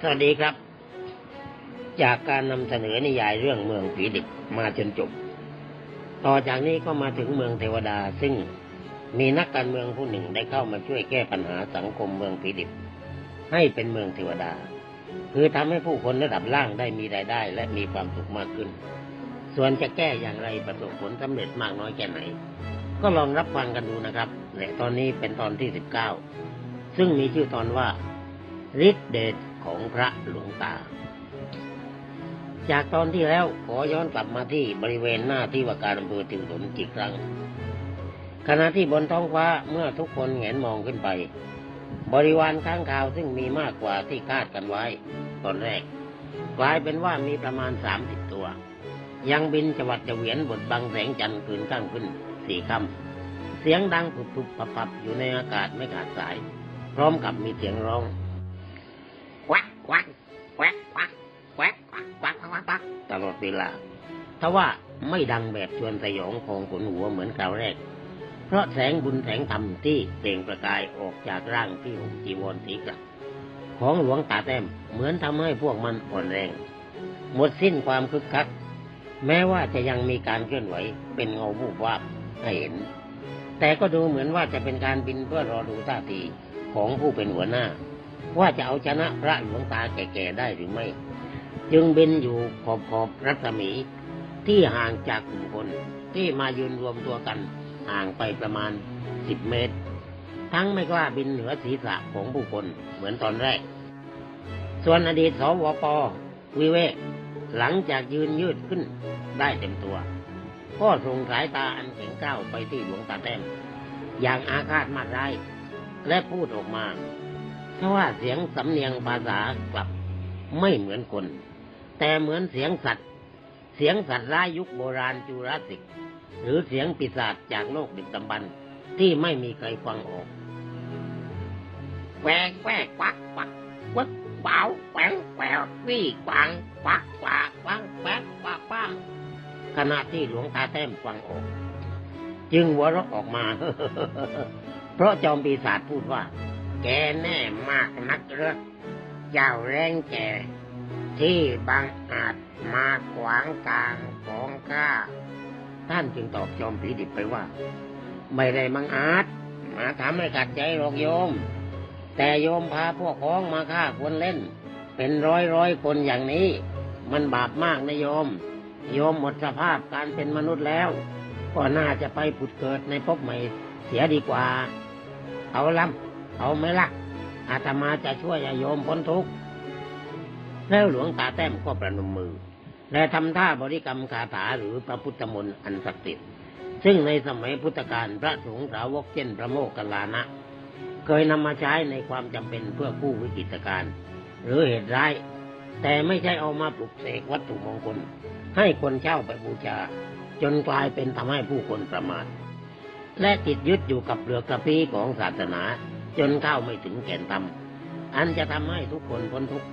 สวัสดีครับ จากการนำเสนอนิยายเรื่องเมืองผีดิบมาจนจบ ต่อจากนี้ก็มาถึงเมืองเทวดาซึ่งมีนักการเมืองผู้หนึ่งได้เข้ามาช่วยแก้ปัญหาสังคมเมืองผีดิบ ให้เป็นเมืองเทวดา คือทำให้ผู้คนระดับล่างได้มีรายได้ และมีความสุขมากขึ้น ส่วนจะแก้อย่างไรประสบผลสำเร็จมากน้อยแค่ไหน ก็ลองรับฟังกันดูนะครับและตอนนี้เป็นตอนที่สิบเก้า ซึ่งมีชื่อตอนว่าฤทธิเดชของพระหลวงตา จากตอนที่แล้วขอย้อนกลับมาที่บริเวณหน้าที่ว่าการอำเภอติวสนอีกครั้ง ขณะที่บนท้องฟ้าเมื่อทุกคนแงนมองขึ้นไป บริวารข้างข่าวซึ่งมีมากกว่าที่คาดกันไว้ ตอนแรก กลายเป็นว่ามีประมาณสามสิบตัว ยังบินจวัดจะเหวียนบทบังแสงจันทร์คืนข้างขึ้นสี่ค่ำเสียงดังปุบปุบปับปับอยู่ในอากาศไม่ขาดสาย พร้อมกับมีเสียงร้องควักควักแควกควักแควกควักควักควักควักควักตลอดเวลาทว่าไม่ดังแบบชวนสยองของขนหัวเหมือนคราวแรก เพราะแสงบุญแสงธรรมที่เปล่งประกายออกจากร่างที่ห่มจีวรสีกลับของหลวงตาแต้มเหมือนทำให้พวกมันอ่อนแรง หมดสิ้นความคึกคัก แม้ว่าจะยังมีการเคลื่อนไหวเป็นเงาวูบวาบให้เห็น แต่ก็ดูเหมือนว่าจะเป็นการบินเพื่อรอดูท่าที ของผู้เป็นหัวหน้า ว่าจะเอาชนะพระหลวงตาแก่ๆได้หรือไม่ จึงบินอยู่ขอบขอบรัศมีที่ห่างจากกลุ่มคนที่มายืนรวมตัวกันห่างไปประมาณสิบเมตร ทั้งไม่กล้าบินเหนือศีรษะของผู้คนเหมือนตอนแรก ส่วนอดีตสวปวิเวกหลังจากยืนยืดขึ้นได้เต็มตัว ก็ส่งสายตาอันแข็งก้าวไปที่หลวงตาแต้มอย่างอาฆาตมาร้าย และพูดออกมาเพราะว่าเสียงสำเนียงภาษากลับไม่เหมือนคน แต่เหมือนเสียงสัตว์ เสียงสัตว์ร้ายยุคโบราณจูราสสิก หรือเสียงปีศาจจากโลกดึกดำบรรที่ไม่มีใครฟังออกแหวกแหวกควักควักวักเปล่าแหวงแหวกวี่กวางควักควักควักแหวกควักควักขณะที่หลวงตาแต้มฟังออก จึงหัวเราะออกมา เพราะจอมปีศาจพูดว่า แกแน่มากนักเหรือเจ้าแรงแกที่บังอาจมาขวางกลางของข้าท่านจึงตอบจอมผีดิบไปว่า ไม่ได้บังอาจมาทำให้ขัดใจหรอกโยม แต่โยมพาพวกพ้องมาฆ่าคนเล่น เป็นร้อยร้อยคนอย่างนี้ มันบาปมากนะโยม โยมหมดสภาพการเป็นมนุษย์แล้ว ก็น่าจะไปผุดเกิดในภพใหม่เสียดีกว่า เอาลำเอาไหมล่ะอาตมาจะช่วยโยมพ้นทุกข์แล้วหลวงตาแต้มก็ประนมมือ และทำท่าบริกรรมคาถาหรือพระพุทธมนต์อันศักดิ์สิทธิ์ซึ่งในสมัยพุทธกาลพระสงฆ์สาวกเช่นพระโมคคัลลานะ เคยนำมาใช้ในความจำเป็นเพื่อผู้วิกฤตการหรือเหตุร้าย แต่ไม่ใช่เอามาปลุกเสกวัตถุมงคล ให้คนเช่าไปบูชา จนกลายเป็นทำให้ผู้คนประมาท และติดยึดอยู่กับเปลือกกระพี้ของศาสนา จนเข้าไม่ถึงแก่นธรรมอันจะทำให้ทุกคนพ้นทุกข์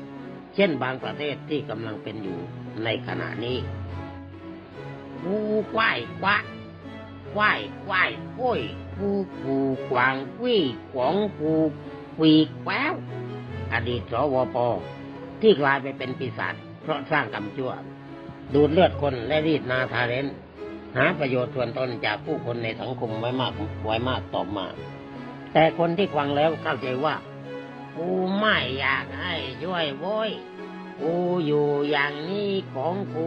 เช่นบางประเทศที่กำลังเป็นอยู่ในขณะนี้กูควายควักควายควายโอ้ยกูกูกวางวี่ขวงกูวีแควอดีตสวปที่กลายไปเป็นปีศาจเพราะสร้างกรรมชั่ว ดูดเลือดคนและรีดนาทาเรน หาประโยชน์ส่วนตนจากผู้คนในสังคมไว้มากไว้มากต่อมา แต่คนที่ฟังแล้วเข้าใจว่า กูไม่อยากให้ช่วยโว้ยกูอยู่อย่างนี้ของกู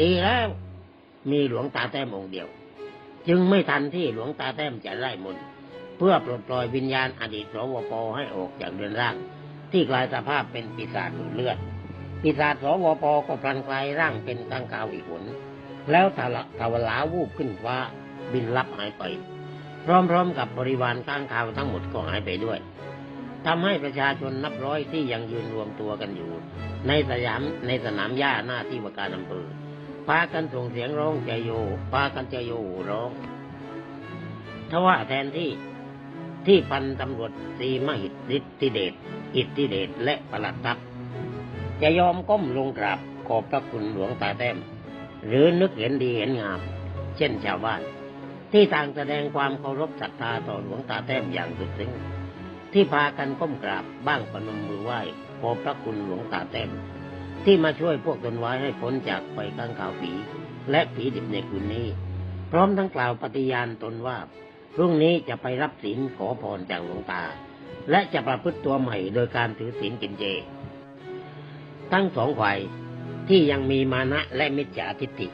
ดีแล้ว มีหลวงตาแต้มองค์เดียว จึงไม่ทันที่หลวงตาแต้มจะไล่มนเพื่อปลดปล่อยวิญญาณอดีตสวปให้ออกจากเรือนร่าง ที่กลายสภาพเป็นปีศาจดูเลือดปีศาจสวปก็พลันกลายร่างเป็นข้างคาวอีกหน แล้วทะละทวลาวูบขึ้นฟ้าบินลับหายไป พร้อมๆกับบริวารข้างคาวทั้งหมดก็หายไปด้วยทำให้ประชาชนนับร้อยที่ยังยืนรวมตัวกันอยู่ ในสยามในสนามหญ้าหน้าที่ว่าการอำเภอพากันส่งเสียงร้องใจโยพากันใจโยร้องทว่าแทนที่ที่พันตำรวจสีมหิตฤทธิเดชอิทธิเดชและประหลัดทัพจะยอมก้มลงกราบขอบพระคุณหลวงตาแต้ม หรือนึกเห็นดีเห็นงาม เช่นชาวบ้าน ที่ต่างแสดงความเคารพศรัทธาต่อหลวงตาแต้มอย่างสุดซึ้งที่พากันก้มกราบบ้างประนมมือไหว้ขอบพระคุณหลวงตาแต้มที่มาช่วยพวกตนไว้ให้พ้นจากไฟข้างข่าวผีและผีดิบในคืนนี้ พร้อมทั้งกล่าวปฏิญาณตนว่าพรุ่งนี้จะไปรับศีลขอพรจากหลวงตา และจะประพฤติตัวใหม่โดยการถือศีลกินเจ ทั้งสองฝ่าย ที่ยังมีมานะและมิจฉาทิฏฐิ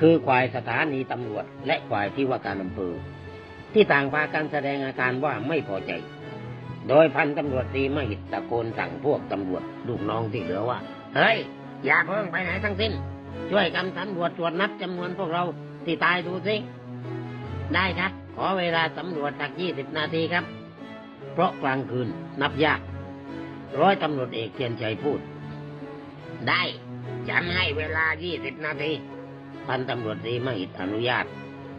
คือฝ่ายสถานีตำรวจ และฝ่ายที่ว่าการอำเภอ ที่ต่างพากันแสดงอาการว่าไม่พอใจ โดยพันตำรวจตรีมหิตตะโกนสั่งพวกตำรวจลูกน้องที่เหลือว่า เฮ้ย อย่าเพิ่งไปไหนทั้งสิ้น ช่วยกันสำรวจตรวจนับจำนวนพวกเราที่ตายดูสิ ได้ครับ ขอเวลาสำรวจสักยี่สิบนาทีครับ เพราะกลางคืนนับยาก ร้อยตำรวจเอกเทียนชัยพูด ได้ ฉันให้เวลายี่สิบนาที พันตำรวจตรีมหิตอนุญาต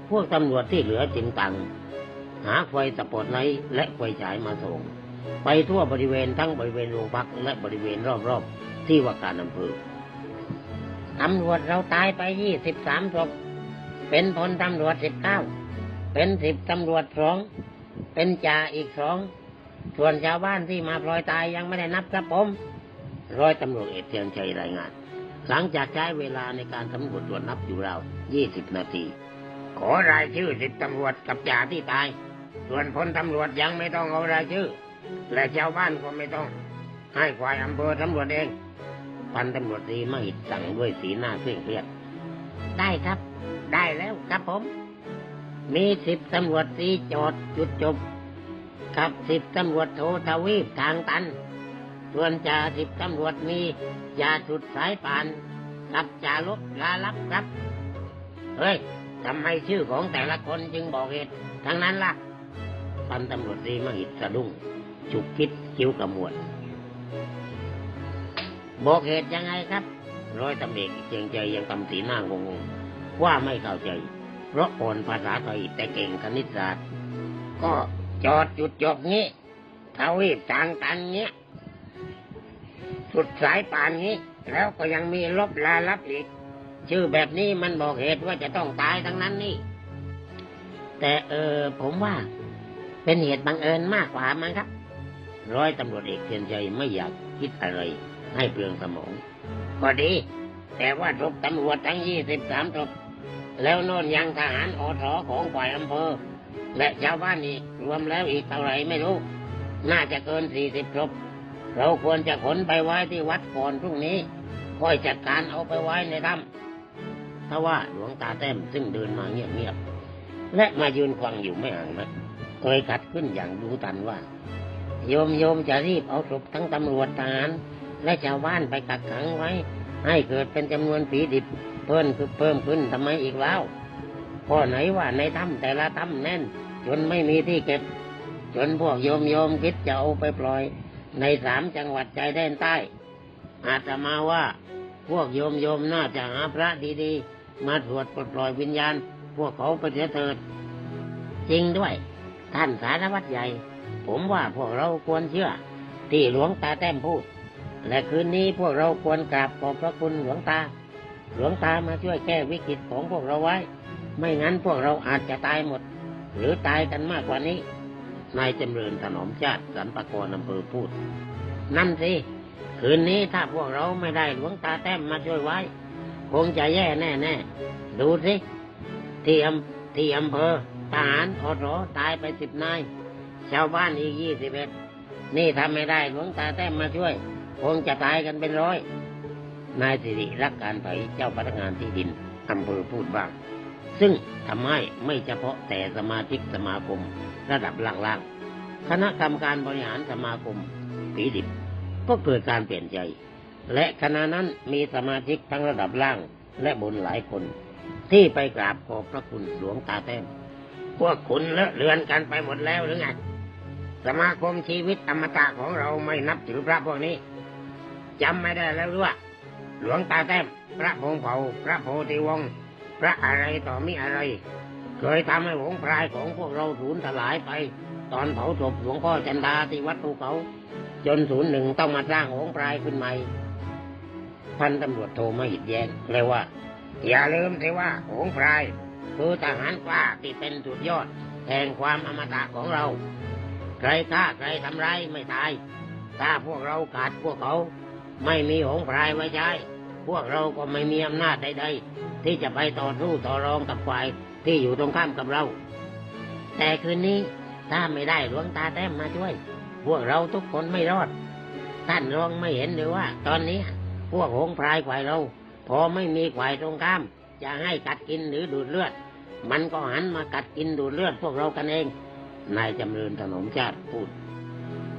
พวกตำรวจที่เหลือจึงตัง หาไฟสปอตไลท์และไฟฉายมาส่ง ไปทั่วบริเวณทั้งบริเวณโรงพักและบริเวณรอบๆ ที่ว่าการอำเภอ ตำรวจเราตายไปยี่สิบสามศพ เป็นพลตำรวจสิบเก้าเป็นสิบตำรวจสอง เป็นจ่าอีกสอง ส่วนชาวบ้านที่มาพลอยตายยังไม่ได้นับครับผมร้อยตำรวจเอกเทียนชัยรายงาน หลังจากใช้เวลาในการสำรวจตรวจนับอยู่ราวยี่สิบนาที ขอรายชื่อสิบตำรวจกับจ่าที่ตาย ส่วนพลตำรวจยังไม่ต้องเอารายชื่อ และชาวบ้านก็ไม่ต้อง ให้ฝ่ายอำเภอตำรวจเอง พันตำรวจตรีมหิตสั่งด้วยสีหน้าเคร่งเครียด ได้ครับ ได้แล้วครับผม มีสิบตำรวจตรีจอดจุดจบ กับสิบตำรวจโททวีปทางตัน ส่วนจ่าสิบตำรวจมีจ่าสุดสายป่านกับจ่าลบลาลับครับ เฮ้ยทำไมชื่อของแต่ละคนจึงบอกเหตุทั้งนั้นล่ะพันตำรวจตรีมหิตสะดุ้งฉุกคิดคิ้วกระมวลบอกเหตุยังไงครับ ร้อยตำเอกเจียงใจยังทำสีหน้างงว่าไม่เข้าใจ เพราะอ่อนภาษาไทยแต่เก่งคณิตศาสตร์ ก็จอดจุดจบงี้ทวีปทางตันเงี้ย สุดสายป่านนี้ แล้วก็ยังมีลบลาลับอีก ชื่อแบบนี้มันบอกเหตุว่าจะต้องตายทั้งนั้นนี่ แต่เออผมว่า เป็นเหตุบังเอิญมากกว่ามั้งครับ ร้อยตำรวจเอกเทียนชัยไม่อยากคิดอะไร ให้เปลืองสมอง ก็ดี แต่ว่าศพตำรวจทั้งยี่สิบสามศพแล้วโน่นยังทหารอทอของฝ่ายอำเภอ และชาวบ้านอีกรวมแล้วอีกเท่าไหร่ไม่รู้ น่าจะเกินสี่สิบศพ เราควรจะขนไปไว้ที่วัดก่อนพรุ่งนี้ ค่อยจัดการเอาไปไว้ในถ้ำถ้าว่าหลวงตาแต้มซึ่งเดินมาเงียบๆและมายืนฟังอยู่ไม่ห่างนะเคยขัดขึ้นอย่างดูตันว่า โยมโยมจะรีบเอาศพทั้งตำรวจทหารและชาวบ้านไปกักขังไว้ ให้เกิดเป็นจำนวนผีดิบเพิ่มคือเพิ่มขึ้นทำไมอีกแล้วพ่อไหนว่าในถ้ำแต่ละถ้ำแน่น จนไม่มีที่เก็บ จนพวกโยมโยมคิดจะเอาไปปล่อย ในสามจังหวัดชายแดนใต้ อาตมาว่าพวกโยมโยมน่าจะหาพระดีๆ มาสวดปลดปล่อยวิญญาณ พวกเขาไปเสียเถิด จริงด้วย ท่านสารวัตรใหญ่ ผมว่าพวกเราควรเชื่อ ที่หลวงตาแต้มพูด และคืนนี้พวกเราควรกราบขอบพระคุณหลวงตา หลวงตามาช่วยแก้วิกฤตของพวกเราไว้ ไม่งั้นพวกเราอาจจะตายหมด หรือตายกันมากกว่านี้ นายจำเริญถนอมชาติสรรปกรอำเภอพูด นั่นสิ คืนนี้ถ้าพวกเราไม่ได้หลวงตาแต้มมาช่วยไว้ คงจะแย่แน่แน่ดูสิที่อำที่อำเภอทหารอรอตายไปสิบนาย ชาวบ้านอีกยี่สิบเอ็ดนี่ทำไม่ได้หลวงตาแต้มมาช่วย คงจะตายกันเป็นร้อย นายสิริรักการไผเจ้าพนักงานที่ดินอำเภอพูดบ้าง ซึ่งทำให้ไม่เฉพาะแต่สมาชิกสมาคมระดับล่างๆ คณะกรรมการบริหารสมาคมผีดิบก็เกิดการเปลี่ยนใจ และคณะนั้นมีสมาชิกทั้งระดับล่างและบนหลายคน ที่ไปกราบขอบพระคุณหลวงตาแต้มพวกคุณเลอะเลือนกันไปหมดแล้วหรือไงสมาคมชีวิตอมตะของเราไม่นับถือพระพวกนี้จำไม่ได้แล้วหรือว่าหลวงตาแต้มพระพงเผาพระโพธิวงศ์ พระอะไรต่อมีอะไร เคยทำให้หงพรายของพวกเราสูญสลายไป ตอนเผาศพหลวงพ่อจันดาที่วัดภูเขา จนศูนย์หนึ่งต้องมาสร้างหงพรายขึ้นใหม่ พันตำรวจโทมาหิดแย้งเลยว่า อย่าลืมสิว่าหงพรายคือทหารกล้าที่เป็นสุดยอดแห่งความอมตะของเรา ใครฆ่าใครทำร้ายไม่ตาย ถ้าพวกเราขาดพวกเขา ไม่มีหงพรายไว้ใช้ พวกเราก็ไม่มีอำนาจใดๆ ที่จะไปต่อสู้ต่อรองกับฝ่ายที่อยู่ตรงข้ามกับเรา แต่คืนนี้ถ้าไม่ได้หลวงตาแต้มมาช่วย พวกเราทุกคนไม่รอด ท่านรองไม่เห็นหรือว่า ตอนนี้พวกหงพรายฝ่ายเรา พอไม่มีฝ่ายตรงข้าม จะให้กัดกินหรือดูดเลือด มันก็หันมากัดกินดูดเลือดพวกเรากันเอง นายจำเริญถนอมชาติพูด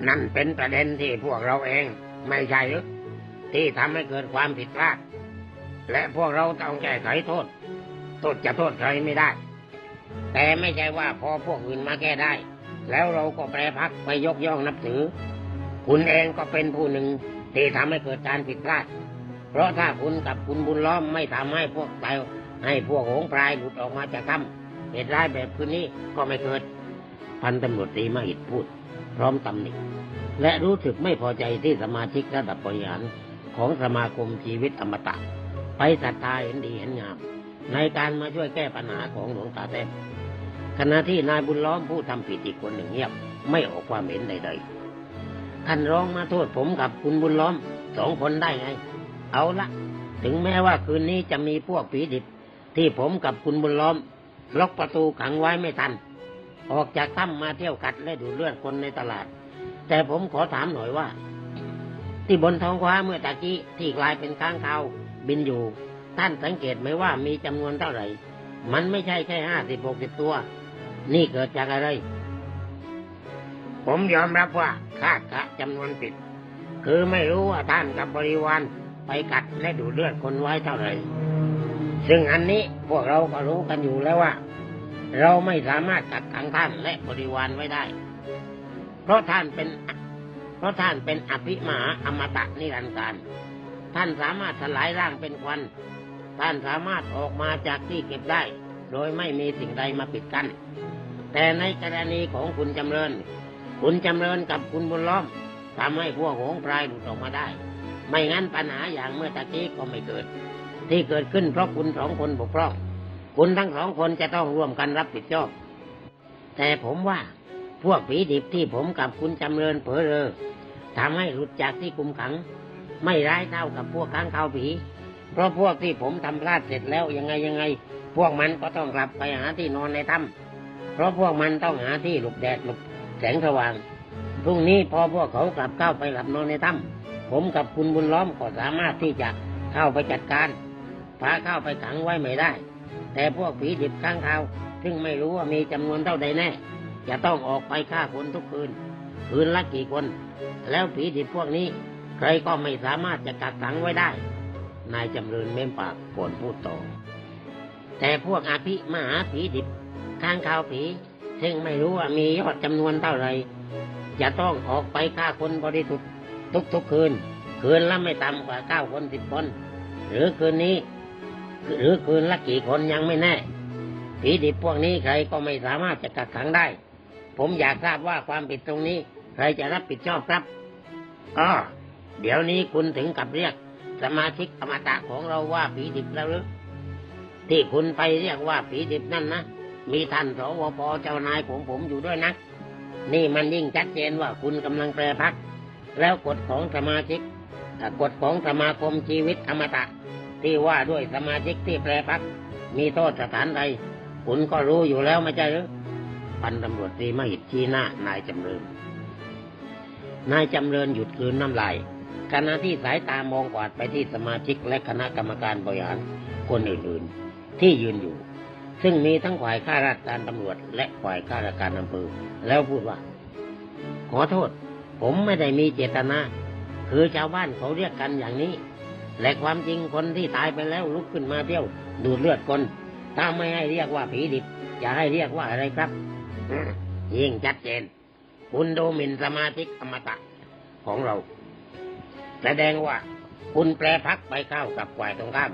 นั่นเป็นประเด็นที่พวกเราเอง ไม่ใช่หรือ ที่ทำให้เกิดความผิดพลาด และพวกเราต้องแก้ไขโทษ โทษจะโทษใครไม่ได้ แต่ไม่ใช่ว่าพอพวกอื่นมาแก้ได้ แล้วเราก็แปรพักไปยกย่องนับถือ คุณเองก็เป็นผู้หนึ่งที่ทำให้เกิดการผิดพลาด เพราะถ้าคุณกับคุณบุญล้อมไม่ทำให้พวกไตให้พวกหงพรายหลุดออกมาจากถ้ำเหตุร้ายแบบคืนนี้ก็ไม่เกิด พันตำรวจตรีมหิตพูด พร้อมตำหนิและรู้สึกไม่พอใจที่สมาชิกระดับบริหาร ของสมาคมชีวิตอมตะ ไปศรัทธาเห็นดีเห็นงาม ในการมาช่วยแก้ปัญหาของหลวงตาแต้มขณะที่นายบุญล้อมผู้ทำผิดอีกคนหนึ่งเงียบ ไม่ออกความเห็นใดๆท่านร้องมาโทษผมกับคุณบุญล้อมสองคนได้ไง เอาละถึงแม้ว่าคืนนี้จะมีพวกผีดิบ ที่ผมกับคุณบุญล้อม ล็อกประตูขังไว้ไม่ทัน ออกจากถ้ำมาเที่ยวกัดและดูดเลือดคนในตลาด แต่ผมขอถามหน่อยว่า ที่บนท้องฟ้าเมื่อตะกี้ที่กลายเป็นค้างคาวบินอยู่ ท่านสังเกตไหมว่ามีจำนวนเท่าไหร่ มันไม่ใช่แค่ห้าสิบหกสิบตัว นี่เกิดจากอะไร ผมยอมรับว่าคาดกะจำนวนผิด คือไม่รู้ว่าท่านกับบริวารไปกัดและดูดเลือดคนไว้เท่าไหร่ ซึ่งอันนี้พวกเราก็รู้กันอยู่แล้วว่า เราไม่สามารถกักขังท่านและบริวารไว้ได้ เพราะท่านเป็น เพราะท่านเป็นอภิมหาอมตะนิรันดร์การ ท่านสามารถสลายร่างเป็นควัน ท่านสามารถออกมาจากที่เก็บได้ โดยไม่มีสิ่งใดมาปิดกัน้น แต่ในกรณีของคุณจำเริญ คุณจำเริญกับคุณบุญล้อมทำให้พวกหงพรายหลุดออกมาได้ ไม่งั้นปัญหาอย่างเมื่อตะกี้ก็ไม่เกิด ที่เกิดขึ้นเพราะคุณสองคนบกพร่อง คุณทั้งสองคนจะต้องร่วมกันรับผิดชอบ แต่ผมว่า พวกผีดิบที่ผมกับคุณจำเริญเผลอเรอทำให้หลุดจากที่คุมขัง ไม่ร้ายเท่ากับพวกค้างคาวผี เพราะพวกที่ผมทำพลาดเสร็จแล้วยังไงยังไง พวกมันก็ต้องกลับไปหาที่นอนในถ้ำเพราะพวกมันต้องหาที่หลบแดดหลบแสงสว่างพรุ่งนี้พอพวกเขากลับเข้าไปหลับนอนในถ้ำผมกับคุณบุญล้อมก็สามารถที่จะเข้าไปจัดการพาเข้าไปขังไว้ไม่ได้ แต่พวกผีดิบข้างคาวซึ่งไม่รู้ว่ามีจำนวนเท่าใดแน่ จะต้องออกไปฆ่าคนทุกคืน คืนละกี่คน แล้วผีดิบพวกนี้ ใครก็ไม่สามารถจะกักขังไว้ได้ นายจำเริญเม้มปากก่อนพูดต่อ แต่พวกอาภิมหาผีดิบข้างคาวผี ซึ่งไม่รู้ว่ามียอดจำนวนเท่าไหร่จะต้องออกไปฆ่าคนบริสุทธิ์ทุกๆคืน คืนละไม่ต่ำกว่าเก้าคนสิบคน หรือคืนนี้ หรือคืนละกี่คนยังไม่แน่ผีดิบพวกนี้ใครก็ไม่สามารถจะกักขังได้ ผมอยากทราบว่าความผิดตรงนี้ ใครจะรับผิดชอบครับอ๋อเดี๋ยวนี้คุณถึงกับเรียก สมาชิกอมตะของเราว่าผีดิบแล้วหรือที่คุณไปเรียกว่าผีดิบนั่นนะมีท่านสวปเจ้านายของผมอยู่ด้วยนะ นี่มันยิ่งชัดเจนว่าคุณกำลังแปรพัก แล้วกฎของสมาชิกกฎของสมาคมชีวิตอมตะ ที่ว่าด้วยสมาชิกที่แปรพัก มีโทษสถานใดคุณก็รู้อยู่แล้วไม่ใช่หรือ พันตำรวจตรีมหิตชี้หน้านายจำเริญ นายจำเริญหยุดกลืนน้ำลายขณะที่สายตามองกวาดไปที่สมาชิกและคณะกรรมการบริหารคนอื่นๆ ที่ยืนอยู่ ซึ่งมีทั้งฝ่ายข้าราชการตำรวจ และฝ่ายข้าราชการอำเภอแล้วพูดว่า ขอโทษ ผมไม่ได้มีเจตนา คือชาวบ้านเขาเรียกกันอย่างนี้ และความจริงคนที่ตายไปแล้วลุกขึ้นมาเที่ยว ดูดเลือดคนถ้าไม่ให้เรียกว่าผีดิบจะให้เรียกว่าอะไรครับ ยิ่งชัดเจน คุณดูหมิ่นสมาชิอมตะของเรา แสดงว่าคุณแปรพักไปเข้ากับฝ่ายตรงข้าม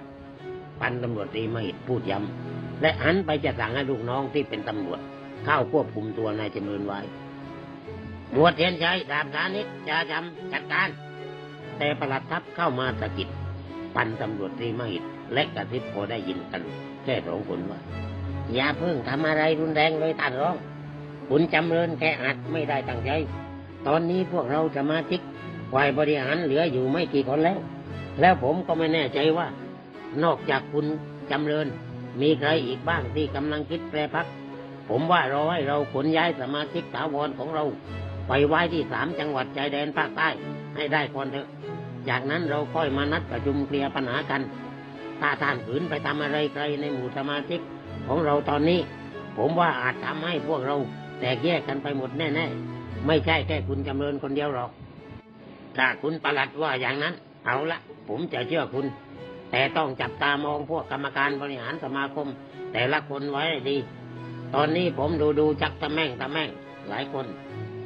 พันตำรวจตรีมหิตพูดย้ำและหันไปจะสั่งให้ลูกน้องที่เป็นตำรวจ เข้าควบคุมตัวนายจำเริญไว้หมวดเทียนชัยดาบสานิชจาจำจัดการ แต่ประหลัดทัพเข้ามาสะกิดพันตำรวจตรีมหิตและกระซิบพอได้ยินกันแค่สองคนว่า อย่าเพิ่งทำอะไรรุนแรงเลยท่านร้อง คุณจำเริญแค่อัดไม่ได้ตั้งใจ ตอนนี้พวกเราสมาชิกฝ่ายบริหารเหลืออยู่ไม่กี่คนแล้ว แล้วผมก็ไม่แน่ใจว่า นอกจากคุณจำเริญ มีใครอีกบ้างที่กำลังคิดแปรพัก ผมว่ารอให้เราขนย้ายสมาชิกถาวรของเรา ไปไว้ที่สามจังหวัดชายแดนภาคใต้ให้ได้ก่อนเถอะ จากนั้นเราค่อยมานัดประชุมเคลียร์ปัญหากัน ถ้าท่านขืนไปทำอะไรใครในหมู่สมาชิกของเราตอนนี้ ผมว่าอาจทำให้พวกเรา แตกแยกกันไปหมดแน่ๆ ไม่ใช่แค่คุณจำเริญคนเดียวหรอก ถ้าคุณประหลัดว่าอย่างนั้น เอาละผมจะเชื่อคุณ แต่ต้องจับตามองพวกกรรมการบริหารสมาคม แต่ละคนไว้ดี ตอนนี้ผมดูดูจักตะแม่งตะแม่งหลายคน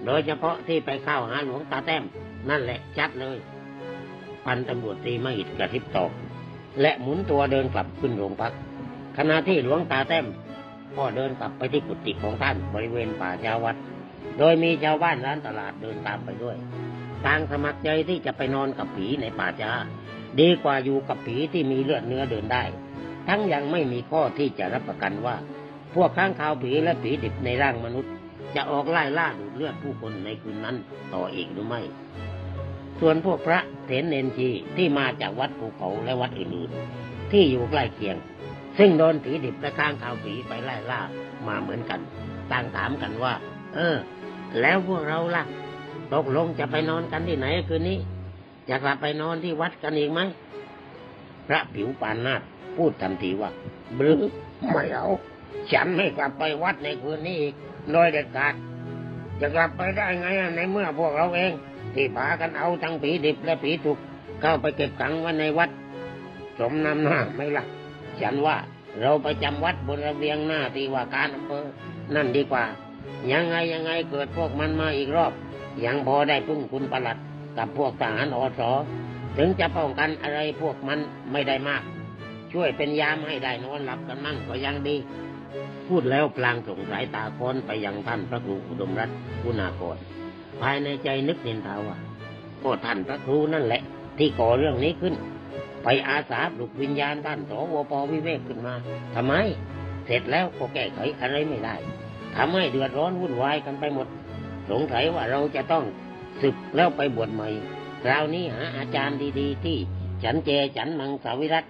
โดยเฉพาะที่ไปเข้าหาหลวงตาแต้ม นั่นแหละชัดเลย พันตำรวจตรีมหิตกระทิบตอบและหมุนตัวเดินกลับขึ้นโรงพักขณะที่หลวงตาแต้ม ก็เดินกลับไปที่กุฏิของท่านบริเวณป่าชาวัด โดยมีชาวบ้านร้านตลาดเดินตามไปด้วย ต่างสมัครใจที่จะไปนอนกับผีในป่าช้าดีกว่าอยู่กับผีที่มีเลือดเนื้อเดินได้ ทั้งยังไม่มีข้อที่จะรับประกันว่า พวกข้างคาวผีและผีดิบในร่างมนุษย์ จะออกไล่ล่าดูดเลือดผู้คนในคืนนั้นต่ออีกหรือไม่ ส่วนพวกพระเถรเนนชีที่มาจากวัดภูเขาและวัดอื่นๆ ที่อยู่ใกล้เคียง ซึ่งโดนผีดิบและข้างคาวผีไปไล่ล่ามาเหมือนกัน ต่างถามกันว่า เออ แล้วพวกเราล่ะ ตกลงจะไปนอนกันที่ไหนคืนนี้ จะกลับไปนอนที่วัดกันอีกไหม พระผิวปานนาถพูดทันทีว่าบรือไม่เอา ฉันไม่กลับไปวัดในคืนนี้อีกโดยเด็ดขาด จะกลับไปได้ไงในเมื่อพวกเราเอง ที่พากันเอาทั้งผีดิบและผีถูกเข้าไปเก็บขังไว้ในวัด สมน้ำหน้าไม่ละ ฉันว่า เราไปจำวัดบนระเบียงหน้าที่ว่าการอำเภอนั่นดีกว่า ยังไงยังไงเกิดพวกมันมาอีกรอบ ยังพอได้พึ่งคุณประหลัดกับพวกทหารอสอถึงจะป้องกันอะไรพวกมันไม่ได้มาก ช่วยเป็นยามให้ได้นอนหลับกันมั่งก็ยังดี พูดแล้วพลางส่งสายตาค้อนไปยังท่านพระครูอุดมรัตน์คุณากรภายในใจนึกเนินทาว่าก็ท่านพระครูนั่นแหละ ที่ก่อเรื่องนี้ขึ้น ไปอาสาปลุกวิญญาณท่านสวปวิเวกขึ้นมาทำไม เสร็จแล้วก็แก้ไขอะไรไม่ได้ทำให้เดือดร้อนวุ่นวายกันไปหมด สงสัยว่าเราจะต้องศึกแล้วไปบวชใหม่คราวนี้หาอาจารย์ดี ๆ ที่ฉันเจฉันมังสวิรัต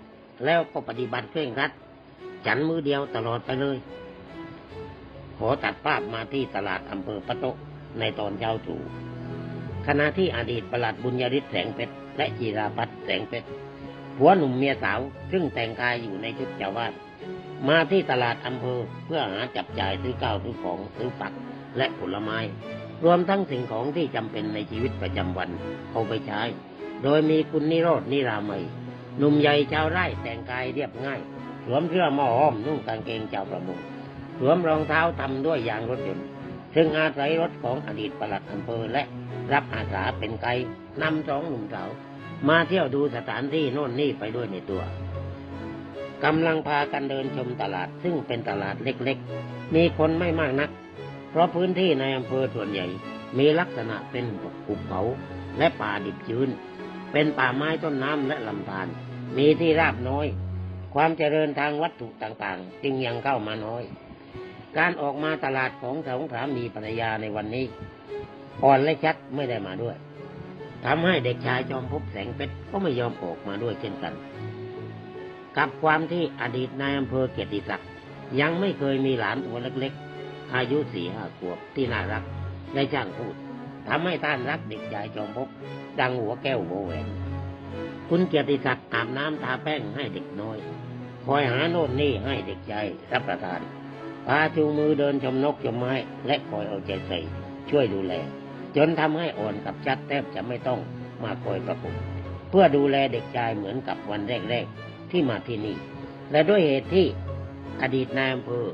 แล้วก็ปฏิบัติเคร่งครัด ฉันมือเดียวตลอดไปเลย ขอตัดภาพมาที่ตลาดอำเภอปะโตในตอนเช้าตรู่ขณะที่อดีตประหลัดบุญยริศแสงเพชรและจีราพัฒแสงเพชร ผัวหนุ่มเมียสาว ซึ่งแต่งกายอยู่ในชุดชาวบ้านมาที่ตลาดอำเภอเพื่อหาจับจ่ายซื้อข้าวซื้อของซื้อผักและผลไม้ รวมทั้งสิ่งของที่จำเป็นในชีวิตประจำวันเอาไปใช้ โดยมีคุณนิโรธนิรามัยหนุ่มใหญ่ชาวไร่แต่งกายเรียบง่าย สวมเสื้อหม้อห้อมนุ่งกางเกงชาวประมงสวมรองเท้าทำด้วยยางรถยนต์ซึ่งอาศัยรถของอดีตปลัดอำเภอและรับอาสาเป็นไกด์นำสองหนุ่มสาว มาเที่ยวดูสถานที่โน่นนี่ไปด้วยในตัวกำลังพากันเดินชมตลาดซึ่งเป็นตลาดเล็กๆ มีคนไม่มากนัก เพราะพื้นที่ในอำเภอส่วนใหญ่ มีลักษณะเป็นภูเขาและป่าดิบชื้น เป็นป่าไม้ต้นน้ำและลำธารมีที่ราบน้อย ความเจริญทางวัตถุต่างๆ จึงยังเข้ามาน้อย การออกมาตลาดของสองสามีภรรยาในวันนี้อ่อนและชัดไม่ได้มาด้วย ทำให้เด็กชายจอมภพแสงเพชรก็ไม่ยอมออกมาด้วยเช่นกัน กับความที่อดีตนายอำเภอเกียรติศักดิ์ยังไม่เคยมีหลานตัวเล็กๆ อายุสี่ห้าขวบที่น่ารักได้จ้างพูดทำให้ท่านรักเด็กชายจอมภพดังหัวแก้วหัวแหวนคุณเกียรติศักดิ์อาบน้ำทาแป้งให้เด็กน้อย คอยหาโน่นนี่ให้เด็กชายรับประทานพาจูงมือเดินชมนกชมไม้และคอยเอาใจใส่ช่วยดูแล จนทำให้อ่อนกับชัดแทบจะไม่ต้องมาคอยประกบเพื่อดูแลเด็กชายเหมือนกับวันแรกๆที่มาที่นี่ และด้วยเหตุที่อดีตนายอำเภอ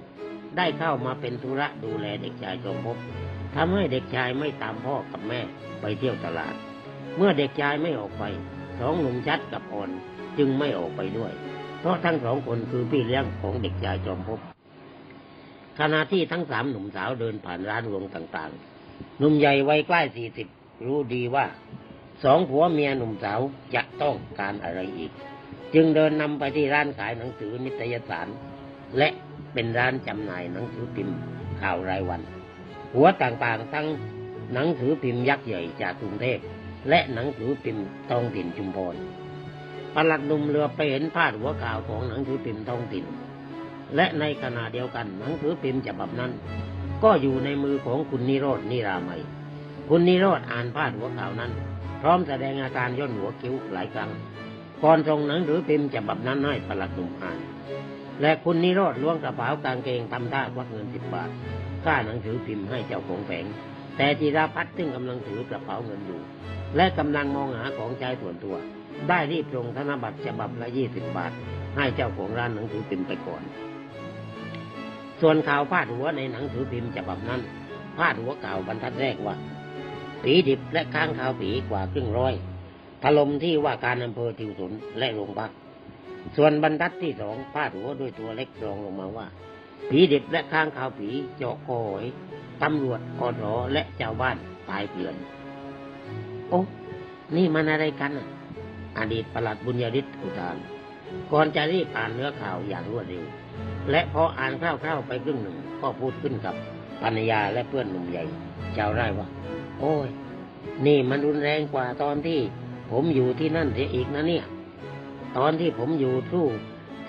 ได้เข้ามาเป็นธุระดูแลเด็กชายสมภพทำให้เด็กชายไม่ตามพ่อกับแม่ไปเที่ยวตลาด เมื่อเด็กชายไม่ออกไปสองหนุ่มชัดกับอ่อนจึงไม่ออกไปด้วย เพราะทั้งสองคนคือพี่เลี้ยงของเด็กชายจอมภพขณะที่ทั้งสามหนุ่มสาวเดินผ่านร้านรวงต่างๆ หนุ่มใหญ่วัยใกล้สี่สิบรู้ดีว่า สองผัวเมียหนุ่มสาวจะต้องการอะไรอีก จึงเดินนำไปที่ร้านขายหนังสือนิตยสาร และเป็นร้านจำหน่ายหนังสือพิมพ์ข่าวรายวัน หัวต่างๆทั้งหนังสือพิมพ์ยักษ์ใหญ่จากกรุงเทพและหนังสือพิมพ์ท้องถิ่นชุมพรปลัดหนุ่มเรือไปเห็นพาดหัวข่าวของหนังสือพิมพ์ท้องถิ่น และในขณะเดียวกันหนังสือพิมพ์ฉบับนั้น ก็อยู่ในมือของคุณนิโรธนิรามัย คุณนิโรธอ่านพาดหัวข่าวนั้น พร้อมแสดงอาการย่นหัวคิ้วหลายครั้งก่อนส่งหนังสือพิมพ์ฉบับนั้นให้ประหลัดหนุ่มอ่าน และคุณนิโรธล้วงกระเป๋ากางเกงทำท่าควักเงินสิบบาท ค่าหนังสือพิมพ์ให้เจ้าของแผง แต่จิราพัฒน์ซึ่งกำลังถือกระเป๋าเงินอยู่ และกำลังมองหาของใช้ส่วนตัว ได้รีบส่งธนบัตรฉบับละยี่สิบบาท ให้เจ้าของร้านหนังสือพิมพ์ไปก่อน ส่วนข่าวพาดหัวในหนังสือพิมพ์ฉบับนั้น พาดหัวข่าวบรรทัดแรกว่า ผีดิบและค้างคาวผีกว่าครึ่งร้อยถล่มที่ว่าการอำเภอทิวสนและโรงพัก ส่วนบรรทัดที่สองพาดหัวด้วยตัวเล็กรองลงมาว่า ผีดิบและค้างคาวผีเจาะคอยตำรวจอรอและเจ้าบ้านตายเกลื่อน โอ้นี่มันอะไรกันน่ะอดีตประหลัดบุญยฤทธิ์อุทานก่อนจะรีบอ่านเนื้อข่าวอย่างรวดเร็ว และพออ่านคร่าวๆไปครึ่งหนึ่ง ก็พูดขึ้นกับภรรยาและเพื่อนหนุ่มใหญ่ ชาวไร่ว่า โอ้ย นี่มันรุนแรงกว่าตอนที่ ผมอยู่ที่นั่นเสียอีกนะเนี่ย ตอนที่ผมอยู่สู้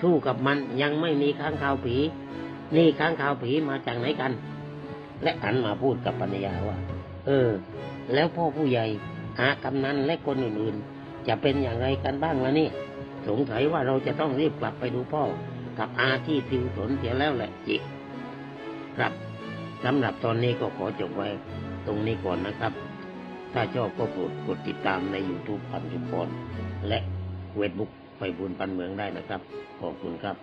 สู้กับมันยังไม่มีค้างคาวผี นี่ค้างคาวผีมาจากไหนกัน และหันมาพูดกับภรรยาว่า เออ แล้วพ่อผู้ใหญ่อากำนันและคนอื่นๆ จะเป็นอย่างไรกันบ้างละเนี่ย สงสัยว่าเราจะต้องรีบกลับไปดูพ่อ กับอาที่ติวสนเสียแล้วแหละจิครับสำหรับตอนนี้ก็ขอจบไว้ตรงนี้ก่อนนะครับ ถ้าชอบก็โปรดกดติดตามใน YouTube พันจุพรและเว็บบุ๊กไฟบุญปันเมืองได้นะครับ ขอบคุณครับ